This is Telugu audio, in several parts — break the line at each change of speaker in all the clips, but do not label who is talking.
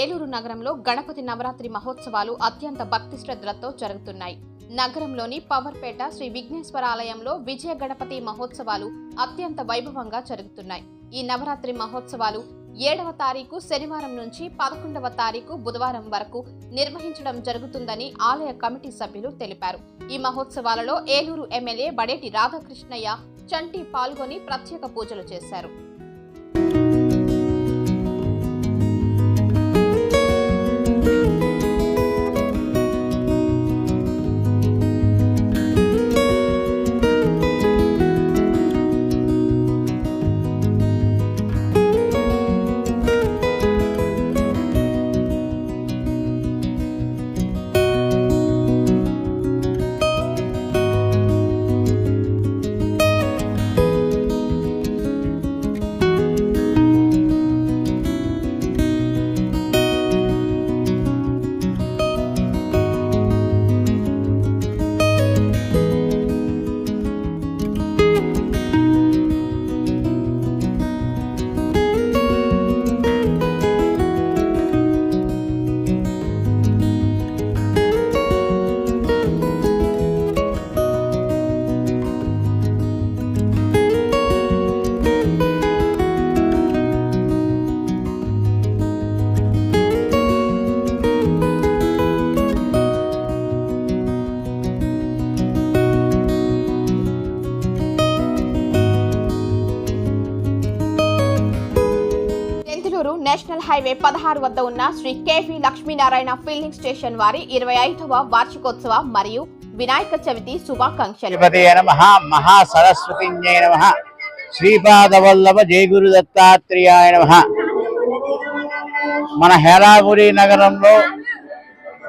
ఏలూరు నగరంలో గణపతి నవరాత్రి మహోత్సవాలు అత్యంత భక్తి శ్రద్ధలతో జరుగుతున్నాయి. నగరంలోని పవర్పేట శ్రీ విఘ్నేశ్వర ఆలయంలో విజయ గణపతి మహోత్సవాలు అత్యంత వైభవంగా జరుగుతున్నాయి. ఈ నవరాత్రి మహోత్సవాలు ఏడవ తారీఖు శనివారం నుంచి పదకొండవ తారీఖు బుధవారం వరకు నిర్వహించడం జరుగుతుందని ఆలయ కమిటీ సభ్యులు తెలిపారు. ఈ మహోత్సవాలలో ఏలూరు ఎమ్మెల్యే బడేటి రాధాకృష్ణయ్య చంటి పాల్గొని ప్రత్యేక పూజలు చేశారు. నేషనల్ హైవే పదహారు వద్ద ఉన్న Shri KV Lakshminarayana filling station వారి ఇరవై ఐదవ వార్షికోత్సవ మరియు వినాయక చవితి శుభాకాంక్షలు.
శ్రీపతే నమ మహాసరస్వతింజయ నమ. శ్రీపాదవల్లభ దత్తాత్రేయాయ నమ. మన హేరాపురి నగరంలో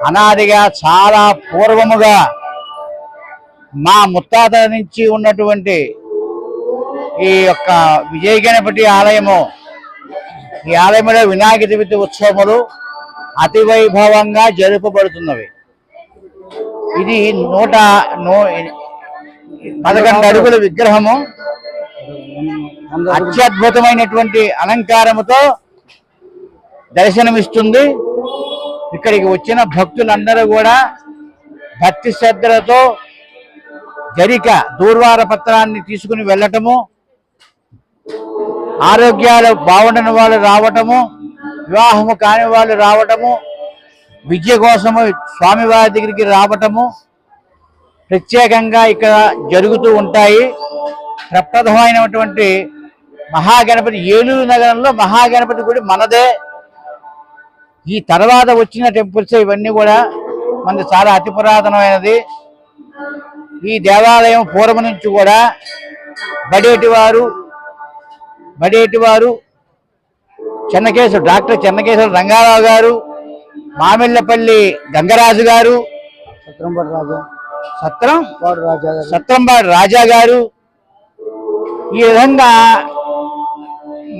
అనాదిగా చాలా పూర్వముగా మా ముత్తాత నుంచి ఉన్నటువంటి ఈ యొక్క విజయ గణపతి ఆలయము ఈ ఆలయంలో వినాయక చవితి ఉత్సవములు అతి వైభవంగా జరుపబడుతున్నవి. ఇది నూట నూ పదకొండు అడుగుల విగ్రహము. అత్యద్భుతమైనటువంటి అలంకారముతో దర్శనమిస్తుంది. ఇక్కడికి వచ్చిన భక్తులందరూ కూడా భక్తి శ్రద్ధలతో జరిక దూర్వార పత్రాన్ని తీసుకుని వెళ్ళటము ఆరోగ్యాలు బాగుండని వాళ్ళు రావటము వివాహము కాని వాళ్ళు రావటము విద్య కోసము స్వామివారి దగ్గరికి రావటము ప్రత్యేకంగా ఇక్కడ జరుగుతూ ఉంటాయి. ప్రప్రథమైనటువంటి మహాగణపతి ఏలూరు నగరంలో మహాగణపతి గుడి మనదే. ఈ తర్వాత వచ్చిన టెంపుల్స్ ఇవన్నీ కూడా మనది చాలా అతి పురాతనమైనది. ఈ దేవాలయం పూర్వం నుంచి కూడా బడేటి వారు బడేటి వారు చెన్నకేశ్వర డాక్టర్ చెన్నకేశ్వర రంగారావు గారు మామిళ్ళపల్లి గంగరాజు గారు
సత్రంపాటి రాజా.
సత్రం?
రాజా గారు.
ఈ విధంగా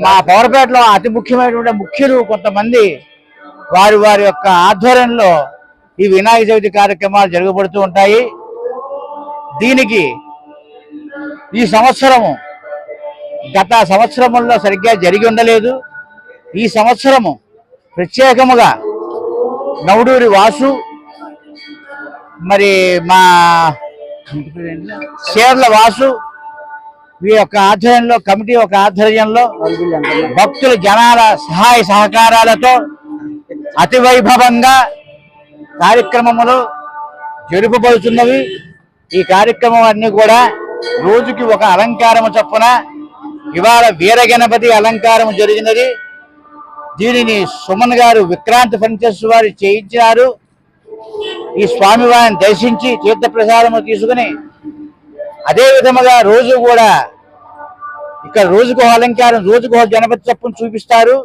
మా పవర్పేటలో అతి ముఖ్యమైనటువంటి ముఖ్యులు కొంతమంది వారి వారి యొక్క ఆధ్వర్యంలో ఈ వినాయక చవితి కార్యక్రమాలు జరగబడుతూ ఉంటాయి. దీనికి ఈ సంవత్సరము గత సంవత్సరంలో సరిగ్గా జరిగి ఉండలేదు. ఈ సంవత్సరము ప్రత్యేకముగా నవడూరి వాసు మరి మా షేర్ల వాసు ఈ యొక్క ఆధ్వర్యంలో కమిటీ యొక్క ఆధ్వర్యంలో భక్తుల జనాల సహాయ సహకారాలతో అతి వైభవంగా కార్యక్రమములు జరుపబడుతున్నవి ఈ కార్యక్రమం అన్ని కూడా రోజుకి ఒక అలంకారము చొప్పున ఇవాళ వీర గణపతి అలంకారం జరిగినది. దీనిని సుమన్ గారు విక్రాంత్ ఫర్నిచర్స్ వారు చేయించారు ఈ స్వామివారిని దర్శించి తీర్థప్రసాదము తీసుకుని అదే విధముగా రోజు కూడా ఇక్కడ రోజుకు అలంకారం రోజుకు గణపతి చప్పును చూపిస్తారు.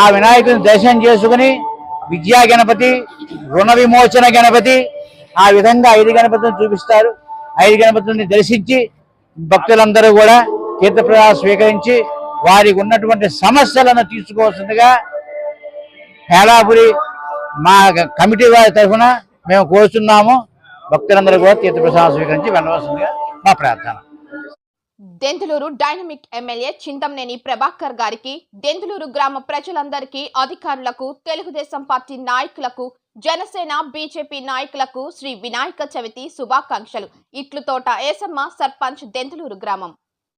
ఆ వినాయకుని దర్శనం చేసుకుని విద్యా గణపతి రుణ విమోచన గణపతి ఆ విధంగా ఐదు గణపతులను చూపిస్తారు. ఐదు గణపతుల్ని దర్శించి భక్తులందరూ కూడా తీర్థప్రసాదం స్వీకరించి వారికి ఉన్నటువంటి సమస్యలను తీసుకోవాల్సిందిగా హేళాపురి మా కమిటీ వారి తరఫున మేము కోరుతున్నాము భక్తులందరూ కూడా తీర్థప్రసాదం స్వీకరించి వెళ్ళవలసిందిగా మా ప్రార్థన.
దెంతులూరు డైనమిక్ ఎమ్మెల్యే చింతంనేని ప్రభాకర్ గారికి దెంతులూరు గ్రామ ప్రజలందరికీ అధికారులకు తెలుగుదేశం పార్టీ నాయకులకు జనసేన బీజేపీ నాయకులకు శ్రీ వినాయక చవితి శుభాకాంక్షలు. ఇట్లు తోట ఏసమ్మ సర్పంచ్ దెంతులూరు గ్రామం.